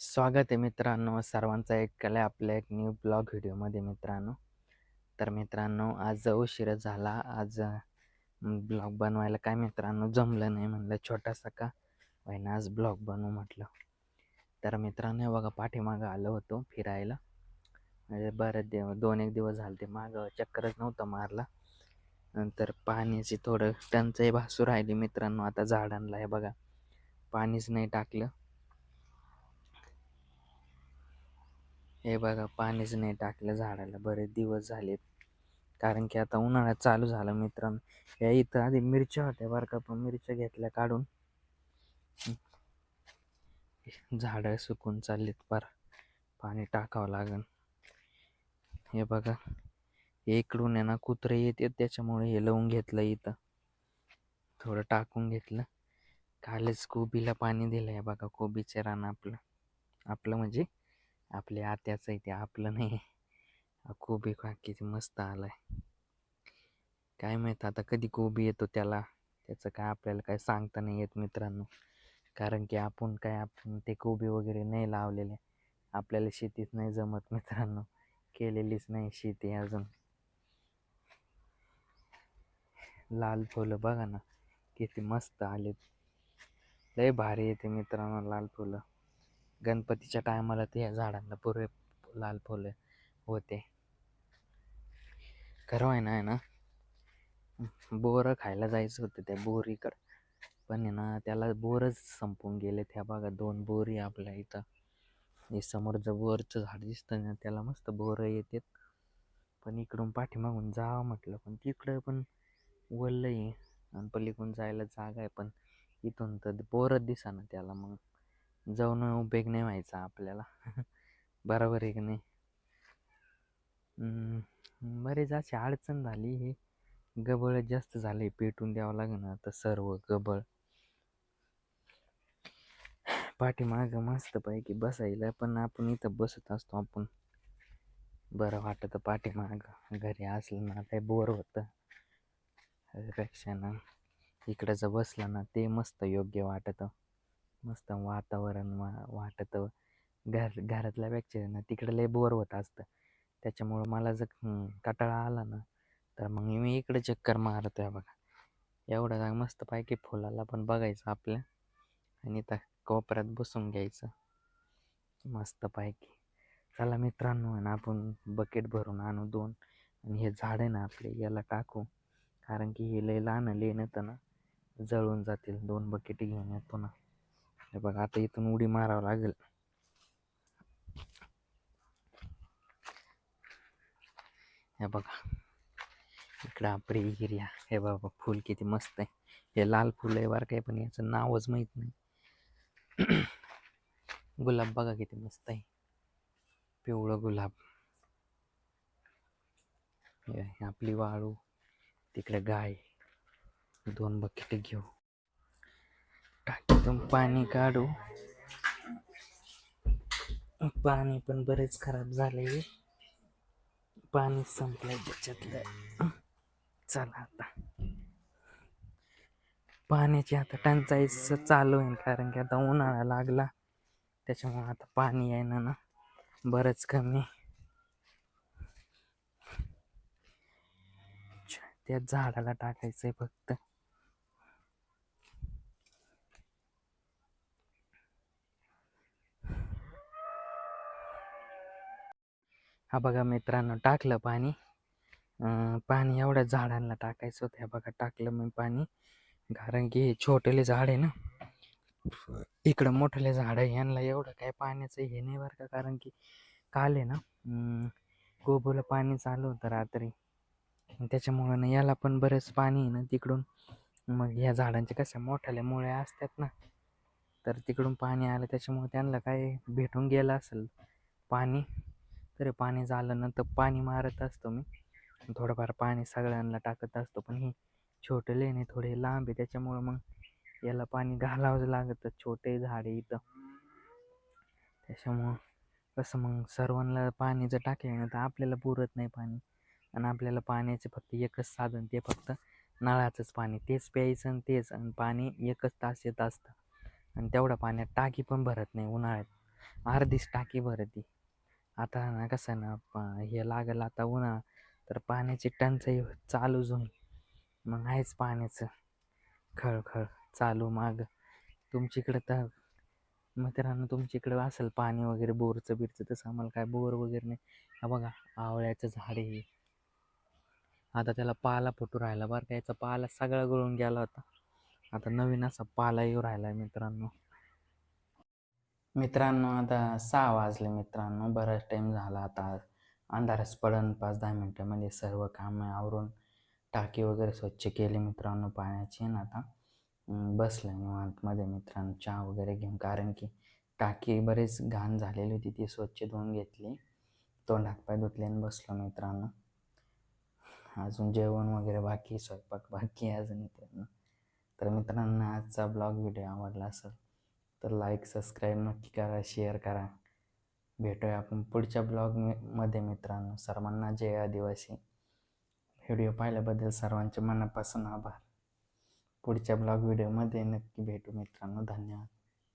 स्वागत आहे मित्रांनो सर्वांचा एक कला आपल्या एक न्यू ब्लॉग व्हिडिओमध्ये मित्रांनो. तर मित्रांनो आज उशीर झाला. आज ब्लॉग बनवायला काय मित्रांनो जमलं नाही म्हणलं छोटासा का? व्हायना आज ब्लॉग बनवू म्हटलं. तर मित्रांनो बघा पाठीमागं आलो होतो फिरायला. म्हणजे बरेच दिव दोन एक दिवस झाले ते मागं चक्करच नव्हतं मारला. नंतर पाण्याची थोडं टंचाई भासू राहिली मित्रांनो आता झाडांना आहे बघा. पाणीच नाही टाकलं. हे बघा पाणीच नाही टाकलं झाडाला. बरेच दिवस झालेत. कारण की आता उन्हाळा चालू झाला मित्रांनो. या इथं आधी मिरच्या होत्या बरं का पण मिरच्या घेतल्या काढून. झाडं सुकून चाललीत पर पाणी टाकावं लागन. हे बघा इकडून आहे ना कुत्रे येतात त्याच्यामुळे हे लावून घेतलं इथं. थोडं टाकून घेतलं. कालच कोबीला पाणी दिलं आहे बघा कोबीचे रान आपलं. आपलं म्हणजे आपल्या आत्याचं आहे ते आपलं नाही. कोबी का किती मस्त आलाय. काय माहीत आता कधी कोबी येतो त्याला. त्याचं काय आपल्याला काय सांगता नाही येत मित्रांनो. कारण की आपण काय आपण ते कोबी वगैरे नाही लावलेले. आपल्याला शेतीच नाही जमत मित्रांनो. केलेलीच नाही शेती अजून. लाल फुलं बघा ना. किती मस्त आलेत. लय भारी येते मित्रांनो लाल फुलं. गणपतीच्या टायमाला ते या झाडांना पुरे लाल फुलं होते. खरं आहे ना आहे ना? बोरं खायला जायचं होतं त्या बोरीकडं. पण आहे ना त्याला बोरच संपून गेले त्या बघा दोन बोरी आपल्या इथं. हे समोरचं बोरचं झाड दिसतं ना त्याला मस्त बोरं येतात. पण इकडून पाठीमागून जावं म्हटलं पण तिकडं पण वल्लं आहे आणि पलीकडून जायला जागा आहे पण इथून तर बोरच दिसा ना त्याला मग. जाऊन उपेग नाही व्हायचा आपल्याला. बरोबर आहे की नाही? बरेच अशी अडचण झाली हे. गबळ जास्त झाले पेटून द्यावं लागेल आता सर्व गबळ. पाठीमागं मस्तपैकी बसायला पण आपण इथं बसत असतो आपण. बरं वाटतं पाठीमागं घरी असलं ना काही बोर होतं. त्यापेक्षा ना इकडं जर बसलं ना ते मस्त योग्य वाटतं. मस्त वातावरण वा वाटतं. घर घरातल्यापेक्षा ना तिकडं लय बोर होत असतं. त्याच्यामुळं मला जर कटाळा आला ना तर मग मी इकडे चक्कर मारतो आहे बघा. एवढं काय मस्त पायकी फुलाला पण बघायचं आपल्या. आणि त्या कोपऱ्यात बसून घ्यायचं. मस्त पायकी चला मित्रांनो आणि आपण बकेट भरून आणू दोन. आणि हे झाड आहे ना आपले याला टाकू. कारण की हे लय लहान लेणं तर ना जळून जातील दोन बकेट घेऊन येतो ना. हे बघा आता इथून उडी मारावं लागेल. हे बघा इकडं आपली हिर्या हे बाबा फूल किती मस्त आहे. हे लाल फुल आहे बार काय पण याचं नावच माहीत नाही. गुलाब बघा किती मस्त आहे. पिवळं गुलाब. हे आपली वाळू. तिकडे गाय. दोन बकेट घेऊ. टाकीतून पाणी काढू. पाणी पण बरेच खराब झाले पाणी संपलंय त्याच्यातलं. चला आता. पाण्याची आता टंचाई चालू आहे कारण की आता उन्हाळा लागला. त्याच्यामुळे आता पाणी येणं ना बरंच कमी. त्या झाडाला टाकायचंय फक्त. हा बघा मित्रांनो टाकलं पाणी. पाणी एवढ्या झाडांना टाकायचं होतं. ह्या बघा टाकलं मी पाणी. कारण की हे छोटेले झाड आहे ना. इकडं मोठले झाड आहे. यांना एवढं काय पाण्याचं हे नाही बरं का? कारण की काल आहे ना गोबोला पाणी चालू होतं रात्री. त्याच्यामुळं ना याला पण बरेच पाणी आहे ना तिकडून. मग ह्या झाडांच्या कशा मोठ्याल्या मुळे असतात ना. तर तिकडून पाणी आलं. त्याच्यामुळे त्यांना काय भेटून गेलं असेल पाणी. तरी पाणी झालं नंतर पाणी मारत असतो मी. थोडंफार पाणी सगळ्यांना टाकत असतो पण हे छोटे लेणे थोडे लांब आहे त्याच्यामुळं मग याला पाणी घालावं लागतं. छोटे झाडे इथं. त्याच्यामुळं कसं मग सर्वांना पाणी जर टाकलं ना तर आपल्याला पुरत नाही पाणी. आणि आपल्याला पाण्याचे फक्त एकच साधन ते फक्त नळाचंच पाणी. तेच प्यायचं आणि तेच आणि पाणी एकच तास येत असतं. आणि तेवढ्या पाण्यात टाकी पण भरत नाही उन्हाळ्यात. अर्धीच टाकी भरती. आता ना कसं ना पा हे लागेल आता उन्हाळा तर पाण्याची टंचाई चालूच होईल मग आहेच पाण्याचं. खळखळ चालू माग. तुमच्याकडं तर मित्रांनो तुमच्याकडं असेल पाणी वगैरे बोरचं बिरचं तसं आम्हाला काय बोर वगैरे नाही. हा बघा आवळ्याचं झाड आहे. आता त्याला पाला फुटू राहिला बरं का याचा पाला सगळा गळून गेला होता. आता नवीन असा पाला येऊ राहिला मित्रांनो. मित्रांनो आता सहा वाजले मित्रांनो. बराच टाईम झाला आता. अंधारच पडन पाच दहा मिनटामध्ये सर्व कामं आवरून टाकी वगैरे स्वच्छ केली मित्रांनो पाण्याची आणि आता बसलं निवांतमध्ये मित्रांनो. चहा वगैरे घेऊन कारण की टाकी बरीच घाण झालेली होती ती स्वच्छ धुवून घेतली. तोंड हातपाय धुतले आणि बसलो मित्रांनो. अजून जेवण वगैरे बाकी स्वयंपाक बाकी अजून मित्रांनो. तर मित्रांनो आजचा ब्लॉग व्हिडिओ आवडला असेल तर लाईक सबस्क्राईब नक्की करा शेअर करा. भेटूया आपण पुढच्या ब्लॉगमध्ये मित्रांनो. सर्वांना जय आदिवासी. व्हिडिओ पाहिल्याबद्दल सर्वांचे मनापासून आभार. पुढच्या ब्लॉग व्हिडिओमध्ये नक्की भेटू मित्रांनो. धन्यवाद.